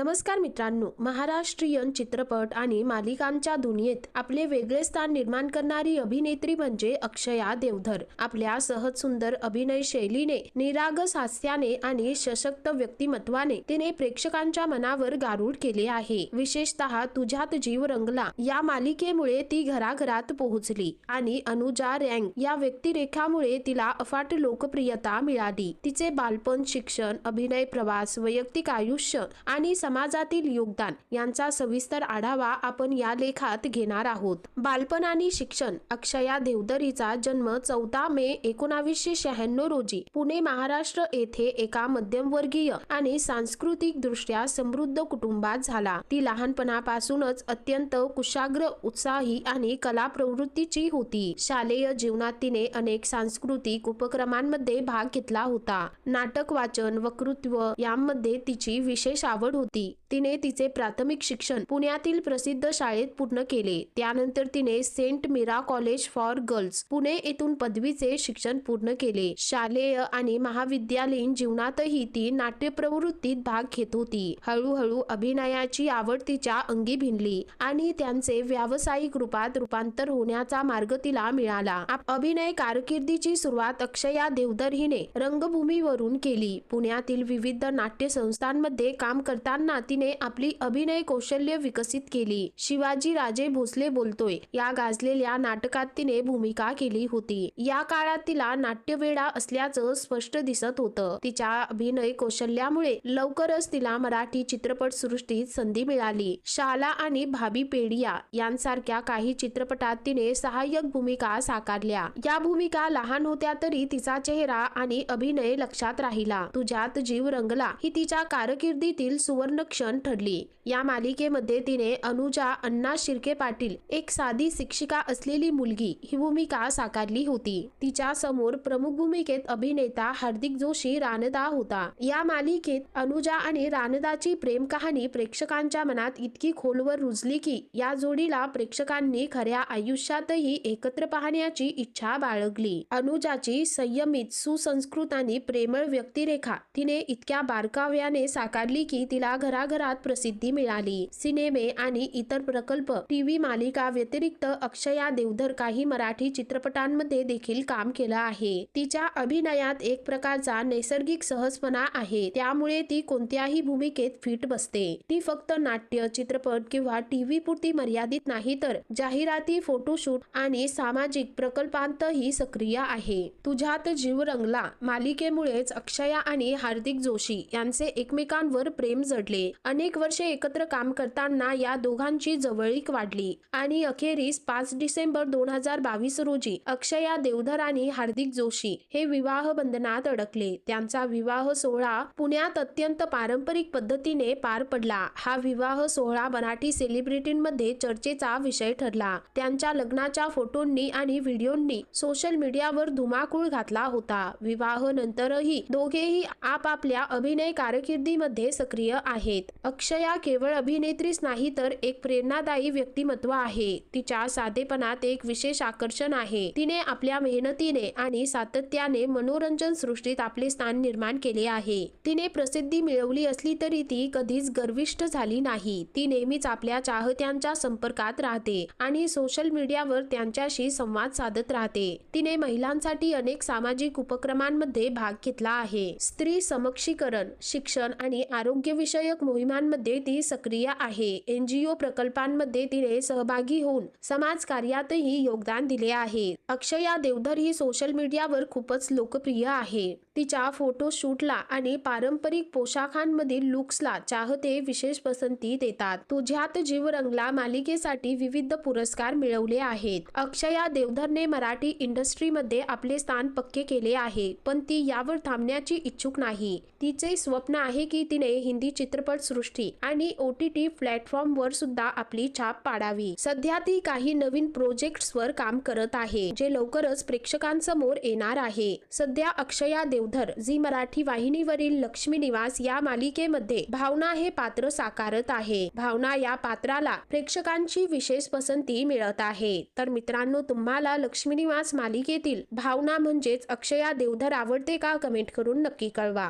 नमस्कार मित्रांनो महाराष्ट्रीयन चित्रपट आणि मालिकांच्या दुनियेत आपले वेगळे स्थान निर्माण करणारी अभिनेत्री म्हणजे अक्षया देवधर. आपल्या सहज सुंदर अभिनय शैलीने निरागस हास्याने आणि सशक्त व्यक्तिमत्वाने तिने प्रेक्षकांच्या मनावर गारूड केले आहे. विशेषतः तुझ्यात जीव रंगला या मालिकेमुळे ती घराघरात पोहोचली आणि अनुजा रँग या व्यक्तिरेखामुळे तिला अफाट लोकप्रियता मिळाली. तिचे बालपण शिक्षण अभिनय प्रवास वैयक्तिक आयुष्य आणि समाजातील योगदान यांचा सविस्तर आढावा आपण या लेखात घेणार आहोत. बालपण आणि शिक्षण अक्षया देवदरीचा जन्म चौदा मे एकोणावीसशे शहाण्णव रोजी पुणे महाराष्ट्र येथे एका मध्यमवर्गीय आणि सांस्कृतिक दृष्ट्या समृद्ध कुटुंबात झाला. ती लहानपणापासूनच अत्यंत कुशाग्र उत्साही आणि कला प्रवृत्तीची होती. शालेय जीवनात तिने अनेक सांस्कृतिक उपक्रमांमध्ये भाग घेतला होता. नाटक वाचन वक्तृत्व यामध्ये तिची विशेष आवड होती. ಟಿ तिने तिचे प्राथमिक शिक्षण पुण्यातील प्रसिद्ध शाळेत पूर्ण केले. त्यानंतर तिने saint Mira college for girls Pune येथून पदवीचे शिक्षण पूर्ण केले. शालेय आणि महाविद्यालयीन जीवनातही ती नाट्य प्रवृत्तीत भाग घेत होती. हळूहळू अभिनयाची आवड तिच्या अंगी भिनली आणि त्यांचे व्यावसायिक रूपात रूपांतर होण्याचा मार्ग तिला मिळाला. अभिनय कारकिर्दीची सुरुवात अक्षया देवधर हिने रंगभूमीवरून केली. पुण्यातील विविध नाट्य संस्थांमध्ये काम करताना तिने आपली अभिनय कौशल्य विकसित केली. शिवाजी राजे भोसले बोलतोय या गाजलेल्या नाटकात तिने भूमिका केली होती. या काळात तिला नाट्यवेडा असल्याचं स्पष्ट दिसत होतं. तिच्या अभिनय कौशल्यामुळे लवकरच तिला मराठी चित्रपट सृष्टीत संधी मिळाली. शाला आणि भाभी पेडिया यांसारख्या काही चित्रपटात तिने सहाय्यक भूमिका साकारल्या. या भूमिका लहान होत्या तरी तिचा चेहरा आणि अभिनय लक्षात राहिला. तुझ्यात जीव रंगला. ही तिच्या कारकिर्दीतील सुवर्ण क्षण ठरली. या मालिकेमध्ये तिने अनुजा अण्णा शिर्के पाटील एक साधी शिक्षिका असलेली मुलगी ही भूमिका साकारली होती. तिच्या समोर प्रमुख भूमिकेत अभिनेता हार्दिक जोशी रानदा होता. या मालिकेत अनुजा आणि रानदाची प्रेम कहाणी प्रेक्षकांच्या मनात इतकी खोलवर रुजली की या जोडीला प्रेक्षकांनी खऱ्या आयुष्यातही एकत्र पाहण्याची इच्छा बाळगली. अनुजाची संयमित सुसंस्कृत आणि प्रेमळ व्यक्तिरेखा तिने इतक्या बारकाव्याने साकारली की तिला घराघरात जगभरात प्रसिद्धी मिळाली. सिनेमे आणि इतर प्रकल्प टीव्ही मालिका व्यतिरिक्त अक्षया देवधर काही मराठी चित्रपटांमध्ये देखील काम केलं आहे. तिच्या अभिनयात एक प्रकारचा नैसर्गिक सहजपणा आहे. त्यामुळे ती कोणत्याही भूमिकेत फिट बसते. ती फक्त नाट्य चित्रपट किंवा टीव्ही पुरती मर्यादित नाही तर जाहिराती फोटोशूट आणि सामाजिक प्रकल्पांतही सक्रिय आहे. तुझ्यात जीव रंगला. मालिकेमुळेच अक्षया आणि हार्दिक जोशी यांचे एकमेकांवर प्रेम जडले. अनेक वर्षे एकत्र काम करताना या दोघांची जवळीक वाढली. आणि अखेरीस पाच डिसेंबर दोन हजार बावीस रोजी अक्षया देवधर आणि हार्दिक जोशी हे विवाह बंधनात अडकले. त्यांचा विवाह सोहळा पुण्यात अत्यंत पारंपरिक पद्धतीने पार पडला. हा विवाह सोहळा मराठी सेलिब्रिटींमध्ये चर्चेचा विषय ठरला. त्यांच्या लग्नाच्या फोटोंनी आणि व्हिडिओंनी सोशल मीडियावर धुमाकूळ घातला होता. विवाह नंतरही दोघेही आपापल्या अभिनय कारकिर्दीमध्ये सक्रिय आहेत. अक्षया केवळ अभिनेत्रीच नाही तर एक प्रेरणादायी व्यक्तिमत्व आहे. तिच्या साधेपणात एक विशेष आकर्षण आहे. तिने आपल्या मेहनतीने आणि सातत्याने मनोरंजन सृष्टीत आपले स्थान निर्माण केले आहे. तिने प्रसिद्धी मिळवली असली तरी ती कधीच गर्विष्ठ झाली नाही. ती नेहमीच आपल्या चाहत्यांच्या संपर्कात राहते आणि सोशल मीडियावर त्यांच्याशी संवाद साधत राहते. तिने महिलांसाठी अनेक सामाजिक उपक्रमांमध्ये भाग घेतला आहे. स्त्री समक्षीकरण शिक्षण आणि आरोग्यविषयक मोहिम मोहिमांमध्ये ती सक्रिय आहे. एनजीओ प्रकल्पांमध्ये तिने सहभागी होऊन समाज कार्यातही योगदान दिले आहे. अक्षया देवधर ही सोशल मीडियावर खूपच लोकप्रिय आहे. तिच्या फोटोशूटला आणि पारंपरिक पोशाखांमधील लुक्सला चाहते विशेष पसंती देतात. तुझ्यात जीव रंगला मालिकेसाठी विविध पुरस्कार मिळवले आहेत. अक्षया देवधरने मराठी इंडस्ट्रीमध्ये आपले स्थान पक्के केले आहे पण ती यावर थांबण्याची इच्छुक नाही. तिचे स्वप्न आहे की तिने हिंदी चित्रपट सृष्टी आणि ओ टी टी प्लॅटफॉर्मवर सुद्धा आपली छाप पाडावी. सध्या ती काही नवीन प्रोजेक्ट्सवर काम करत आहे जे लवकरच प्रेक्षकांसमोर येणार आहे. सध्या अक्षया देव देवधर झी मराठी वाहिनीवरील लक्ष्मी निवास या मालिकेमध्ये भावना हे पात्र साकारत आहे. भावना या पात्राला प्रेक्षकांची विशेष पसंती मिळत आहे. तर मित्रांनो तुम्हाला लक्ष्मी निवास मालिकेतील भावना म्हणजेच अक्षया देवधर आवडते का? कमेंट करून नक्की कळवा.